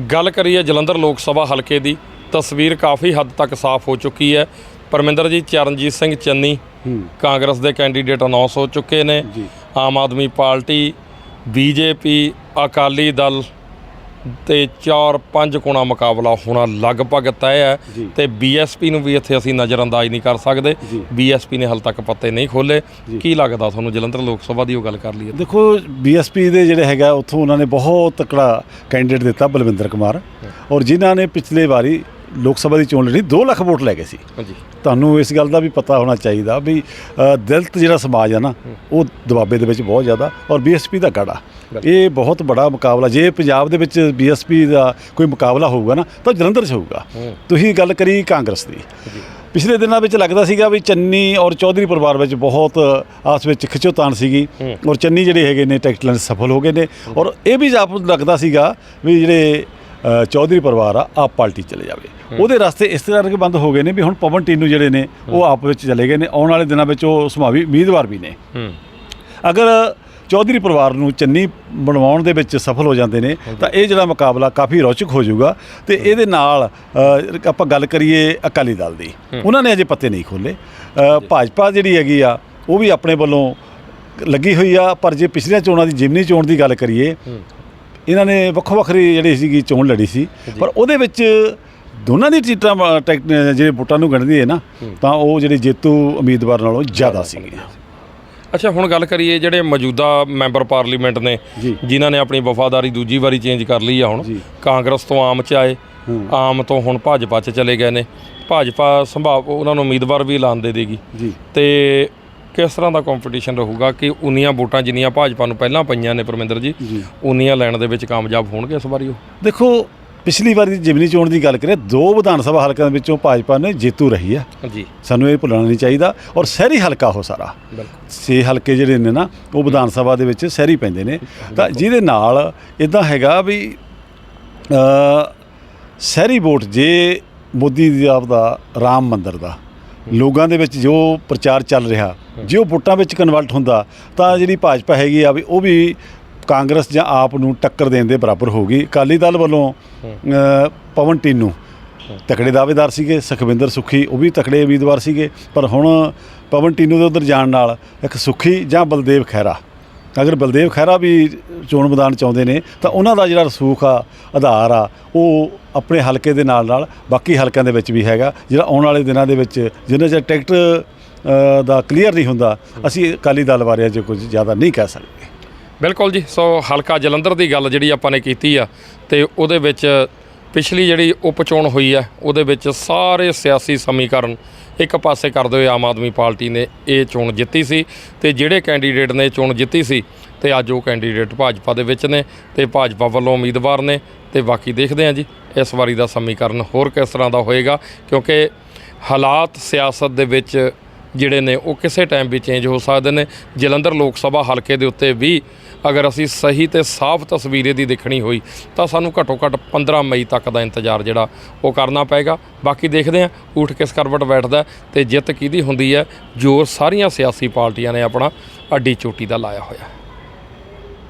ਗੱਲ ਕਰੀਏ ਜਲੰਧਰ ਲੋਕ ਸਭਾ ਹਲਕੇ ਦੀ ਤਸਵੀਰ ਕਾਫੀ ਹੱਦ ਤੱਕ ਸਾਫ਼ ਹੋ ਚੁੱਕੀ ਹੈ। ਪਰਮਿੰਦਰ ਜੀ ਚਰਨਜੀਤ ਸਿੰਘ ਚੰਨੀ ਕਾਂਗਰਸ ਦੇ ਕੈਂਡੀਡੇਟ ਅਨਾਉਂਸ ਹੋ ਚੁੱਕੇ ਨੇ। ਆਮ ਆਦਮੀ ਪਾਰਟੀ ਬੀਜੇਪੀ ਅਕਾਲੀ ਦਲ ਤੇ 4-5 ਕੋਣਾ ਮੁਕਾਬਲਾ ਹੋਣਾ ਲਗਭਗ ਤੈਅ ਹੈ। ਤੇ ਬੀਐਸਪੀ ਨੂੰ ਵੀ ਇੱਥੇ ਅਸੀਂ ਨਜ਼ਰਅੰਦਾਜ਼ ਨਹੀਂ ਕਰ ਸਕਦੇ। ਬੀਐਸਪੀ ਨੇ ਹਾਲ ਤੱਕ ਪੱਤੇ ਨਹੀਂ ਖੋਲੇ। ਕੀ ਲੱਗਦਾ ਤੁਹਾਨੂੰ ਜਲੰਧਰ ਲੋਕ ਸਭਾ ਦੀ ਉਹ ਗੱਲ ਕਰ ਲਈਏ ਦੇਖੋ ਬੀਐਸਪੀ ਦੇ ਜਿਹੜੇ ਹੈਗਾ ਉੱਥੋਂ ਉਹਨਾਂ ਨੇ ਬਹੁਤ ਤਕੜਾ ਕੈਂਡੀਡੇਟ ਦਿੱਤਾ ਬਲਵਿੰਦਰ ਕੁਮਾਰ ਔਰ ਜਿਨ੍ਹਾਂ ਨੇ ਪਿਛਲੇ ਵਾਰੀ ਲੋਕ ਸਭਾ ਦੀ ਚੋਣ ਲੜੀ 2 ਲੱਖ ਵੋਟ ਲੈ ਗਏ ਸੀ। ਹਾਂਜੀ। ਤੁਹਾਨੂੰ ਇਸ ਗੱਲ ਦਾ ਵੀ ਪਤਾ ਹੋਣਾ ਚਾਹੀਦਾ ਵੀ ਅ, ਦਲਿਤ ਜਿਹੜਾ ਸਮਾਜ ਆ ਨਾ ਉਹ ਦਬਾਬੇ ਦੇ ਵਿੱਚ ਬਹੁਤ ਜ਼ਿਆਦਾ ਔਰ ਬੀਐਸਪੀ ਦਾ ਗੜਾ। ਇਹ ਬਹੁਤ ਬੜਾ ਮੁਕਾਬਲਾ ਜੇ ਪੰਜਾਬ ਦੇ ਵਿੱਚ ਬੀਐਸਪੀ ਦਾ ਕੋਈ ਮੁਕਾਬਲਾ ਹੋਊਗਾ ਨਾ ਤਾਂ ਜਲੰਧਰ 'ਚ ਹੋਊਗਾ। ਤੁਸੀਂ ਗੱਲ ਕਰੀ ਕਾਂਗਰਸ ਦੀ। ਪਿਛਲੇ ਦਿਨਾਂ ਵਿੱਚ ਲੱਗਦਾ ਸੀਗਾ ਵੀ ਚੰਨੀ ਔਰ ਚੌਧਰੀ ਪਰਿਵਾਰ ਵਿੱਚ ਬਹੁਤ ਆਪਸ ਵਿੱਚ ਖਿੱਚੋਤਾਣ ਸੀਗੀ। ਔਰ ਚੰਨੀ ਜਿਹੜੇ ਹੈਗੇ ਨੇ ਟਿਕਟ ਲੈਣ 'ਚ ਸਫਲ ਹੋ ਗਏ ਨੇ। ਔਰ ਇਹ ਵੀ ਆਪ ਨੂੰ ਲੱਗਦਾ ਸੀਗਾ ਵੀ ਜਿਹੜੇ ਚੌਧਰੀ ਪਰਿਵਾਰ ਆ ਆਪ ਪਾਰਟੀ ਚਲੇ ਜਾਵੇ। ਉਹਦੇ ਰਸਤੇ ਇਸ ਤਰ੍ਹਾਂ ਕਰਕੇ ਬੰਦ ਹੋ ਗਏ ਨੇ ਵੀ ਹੁਣ ਪਵਨ ਟੀਨੂ ਜਿਹੜੇ ਨੇ ਉਹ ਆਪ ਵਿੱਚ ਚਲੇ ਗਏ ਨੇ। ਆਉਣ ਵਾਲੇ ਦਿਨਾਂ ਵਿੱਚ ਉਹ ਸੰਭਾਵੀ ਉਮੀਦਵਾਰ ਵੀ ਨੇ। ਅਗਰ ਚੌਧਰੀ ਪਰਿਵਾਰ ਨੂੰ ਚੰਨੀ ਬਣਵਾਉਣ ਦੇ ਵਿੱਚ ਸਫਲ ਹੋ ਜਾਂਦੇ ਨੇ ਤਾਂ ਇਹ ਜਿਹੜਾ ਮੁਕਾਬਲਾ ਕਾਫੀ ਰੌਚਕ ਹੋ ਜਾਊਗਾ। ਤੇ ਇਹਦੇ ਨਾਲ ਆਪਾਂ ਗੱਲ ਕਰੀਏ ਅਕਾਲੀ ਦਲ ਦੀ। ਉਹਨਾਂ ਨੇ ਅਜੇ ਪੱਤੇ ਨਹੀਂ ਖੋਲੇ ਭਾਜਪਾ ਜਿਹੜੀ ਹੈਗੀ ਆ ਉਹ ਵੀ ਆਪਣੇ ਵੱਲੋਂ ਲੱਗੀ ਹੋਈ ਆ ਪਰ ਜੇ ਪਿਛਲੀਆਂ ਚੋਣਾਂ ਦੀ ਜਿਮਨੀ ਚੋਣ ਦੀ ਗੱਲ ਕਰੀਏ ਇਹਨਾਂ ਨੇ ਵੱਖੋ ਵੱਖਰੀ ਜਿਹੜੀ ਸੀਗੀ ਚੋਣ ਲੜੀ ਸੀ। ਪਰ ਉਹਦੇ ਵਿੱਚ ਦੋਨਾਂ ਦੀ ਸੀਟਾਂ ਅ, ਟੈਕ- ਜਿਹੜੇ ਵੋਟਾਂ ਨੂੰ ਗਿਣਦੀ ਹੈ ਨਾ ਤਾਂ ਉਹ ਜਿਹੜੇ ਜੇਤੂ ਉਮੀਦਵਾਰ ਨਾਲੋਂ ਜ਼ਿਆਦਾ ਸੀਗੀਆਂ ਅੱਛਾ ਹੁਣ ਗੱਲ ਕਰੀਏ ਜਿਹੜੇ ਮੌਜੂਦਾ ਮੈਂਬਰ ਪਾਰਲੀਮੈਂਟ ਨੇ ਜੀ। ਜਿਨ੍ਹਾਂ ਨੇ ਆਪਣੀ ਵਫਾਦਾਰੀ ਦੂਜੀ ਵਾਰੀ ਚੇਂਜ ਕਰ ਲਈ ਆ ਹੁਣ। ਕਾਂਗਰਸ ਤੋਂ ਆਮ ਚ ਆਏ। ਆਮ ਤੋਂ ਹੁਣ ਭਾਜਪਾ ਚ ਚਲੇ ਗਏ ਨੇ। ਭਾਜਪਾ ਸੰਭਾਵ ਉਹਨਾਂ ਨੂੰ ਉਮੀਦਵਾਰ ਵੀ ਐਲਾਨ ਦੇ ਦੇਗੀ। ਜੀ। ਤੇ ਕਿਸ ਤਰ੍ਹਾਂ ਦਾ ਕੰਪੀਟੀਸ਼ਨ ਰਹੂਗਾ ਕਿ ਉਨੀਆਂ ਵੋਟਾਂ ਜਿੰਨੀਆਂ ਭਾਜਪਾ ਨੂੰ ਪਹਿਲਾਂ ਪਈਆਂ ਨੇ ਪਰਮਿੰਦਰ ਜੀ ਜੀ। ਉਨੀਆਂ ਲੈਣ ਦੇ ਵਿੱਚ ਕਾਮਯਾਬ ਹੋਣਗੇ ਇਸ ਵਾਰੀ ਉਹ? ਦੇਖੋ ਪਿਛਲੀ ਵਾਰੀ ਦੀ ਜਿਮਨੀ ਚੋਣ ਦੀ ਗੱਲ ਕਰੀਏ ਦੋ ਵਿਧਾਨ ਸਭਾ ਹਲਕਿਆਂ ਦੇ ਵਿੱਚੋਂ ਭਾਜਪਾ ਨੇ ਜੇਤੂ ਰਹੀ ਆ ਜੀ। ਸਾਨੂੰ ਇਹ ਭੁੱਲਣਾ ਨਹੀਂ ਚਾਹੀਦਾ ਔਰ ਸ਼ਹਿਰੀ ਹਲਕਾ ਉਹ ਸਾਰਾ। ਛੇ ਹਲਕੇ ਜਿਹੜੇ ਨੇ ਨਾ ਉਹ ਵਿਧਾਨ ਸਭਾ ਦੇ ਵਿੱਚ ਸ਼ਹਿਰੀ ਪੈਂਦੇ ਨੇ। ਤਾਂ ਜਿਹਦੇ ਨਾਲ ਇਦਾਂ ਹੈਗਾ ਵੀ ਅ ਸ਼ਹਿਰੀ ਵੋਟ ਜੇ ਮੋਦੀ ਦੀ ਆਪ ਦਾ ਰਾਮ ਮੰਦਿਰ ਦਾ ਲੋਕਾਂ ਦੇ ਵਿੱਚ ਜੋ ਪ੍ਰਚਾਰ ਚੱਲ ਰਿਹਾ ਜੇ ਉਹ ਵੋਟਾਂ ਵਿੱਚ ਕਨਵਰਟ ਹੁੰਦਾ ਤਾਂ ਜਿਹੜੀ ਭਾਜਪਾ ਹੈਗੀ ਆ ਵੀ ਉਹ ਵੀ ਕਾਂਗਰਸ ਜਾਂ ਆਪ ਨੂੰ ਟੱਕਰ ਦੇਣ ਦੇ ਬਰਾਬਰ ਹੋਗੀ ਅਕਾਲੀ ਦਲ ਵੱਲੋਂ ਪਵਨ ਟੀਨੂ ਤਕੜੇ ਦਾਅਵੇਦਾਰ ਸੀਗੇ ਸੁਖਵਿੰਦਰ ਸੁਖੀ ਉਹ ਵੀ ਤਕੜੇ ਉਮੀਦਵਾਰ ਸੀਗੇ ਪਰ ਹੁਣ ਪਵਨ ਟੀਨੂ ਦੇ ਉਧਰ ਜਾਣ ਨਾਲ ਇੱਕ ਸੁਖੀ ਜਾਂ ਬਲਦੇਵ ਖਹਿਰਾ। ਅਗਰ ਬਲਦੇਵ ਖਹਿਰਾ ਵੀ ਚੋਣ ਮੈਦਾਨ ਚ ਆਉਂਦੇ ਨੇ ਤਾਂ ਉਹਨਾਂ ਦਾ ਜਿਹੜਾ ਰਸੂਖ ਆ ਆਧਾਰ ਆ ਉਹ ਆਪਣੇ ਹਲਕੇ ਦੇ ਨਾਲ ਨਾਲ ਬਾਕੀ ਹਲਕਿਆਂ ਦੇ ਵਿੱਚ ਵੀ ਹੈਗਾ ਜਿਹੜਾ ਆਉਣ ਵਾਲੇ ਦਿਨਾਂ ਦੇ ਵਿੱਚ ਜਿੰਨਾ ਚਿਰ ਟਿਕਟ ਦਾ ਕਲੀਅਰ ਨਹੀਂ ਹੁੰਦਾ, ਅਸੀਂ ਅਕਾਲੀ ਦਲ ਬਾਰੇ ਅਜੇ ਕੁਝ ਜ਼ਿਆਦਾ ਨਹੀਂ ਕਹਿ ਸਕਦੇ। ਬਿਲਕੁਲ ਜੀ, ਸੋ ਹਲਕਾ ਜਲੰਧਰ ਦੀ ਗੱਲ ਜਿਹੜੀ ਆਪਾਂ ਨੇ ਕੀਤੀ ਆ, ਤੇ ਉਹਦੇ ਵਿੱਚ ਪਿਛਲੀ ਜਿਹੜੀ ਉਪ ਚੋਣ ਹੋਈ ਆ, ਉਹਦੇ ਵਿੱਚ ਸਾਰੇ ਸਿਆਸੀ ਸਮੀਕਰਨ ਇੱਕ ਪਾਸੇ ਕਰਦੇ ਹੋਏ ਆਮ ਆਦਮੀ ਪਾਰਟੀ ਨੇ ਇਹ ਚੋਣ ਜਿੱਤੀ ਸੀ, ਤੇ ਜਿਹੜੇ ਕੈਂਡੀਡੇਟ ਨੇ ਚੋਣ ਜਿੱਤੀ ਸੀ, ਤੇ ਅੱਜ ਉਹ ਕੈਂਡੀਡੇਟ ਭਾਜਪਾ ਦੇ ਵਿੱਚ ਨੇ, ਤੇ ਭਾਜਪਾ ਵੱਲੋਂ ਉਮੀਦਵਾਰ ਨੇ, ਤੇ ਬਾਕੀ ਦੇਖਦੇ ਹਾਂ ਜੀ, ਇਸ ਵਾਰੀ ਦਾ ਸਮੀਕਰਨ ਹੋਰ ਕਿਸ ਤਰ੍ਹਾਂ ਦਾ ਹੋਏਗਾ, ਕਿਉਂਕਿ ਹਾਲਾਤ ਸਿਆਸਤ ਦੇ ਵਿੱਚ ਜਿਹੜੇ ਨੇ ਉਹ ਕਿਸੇ ਟਾਈਮ ਵੀ ਚੇਂਜ ਹੋ ਸਕਦੇ ਨੇ। ਜਲੰਧਰ ਲੋਕ ਸਭਾ ਹਲਕੇ ਦੇ ਉੱਤੇ ਵੀ ਅਗਰ ਅਸੀਂ ਸਹੀ ਤੇ ਸਾਫ਼ ਤਸਵੀਰ ਦੀ ਦੇਖਣੀ ਹੋਈ, ਤਾਂ ਸਾਨੂੰ ਘੱਟੋ ਘੱਟ 15 ਮਈ ਤੱਕ ਦਾ ਇੰਤਜ਼ਾਰ ਜਿਹੜਾ ਉਹ ਕਰਨਾ ਪਏਗਾ। ਬਾਕੀ ਦੇਖਦੇ ਹਾਂ, ਊਠ ਕਿਸ ਕਰਵਟ ਬੈਠਦਾ ਹੈ ਤੇ ਜਿੱਤ ਕਿਹਦੀ ਹੁੰਦੀ ਹੈ, ਜੋ ਸਾਰੀਆਂ ਸਿਆਸੀ ਪਾਰਟੀਆਂ ਨੇ ਆਪਣਾ ਅੱਡੀ ਚੋਟੀ ਦਾ ਲਾਇਆ ਹੋਇਆ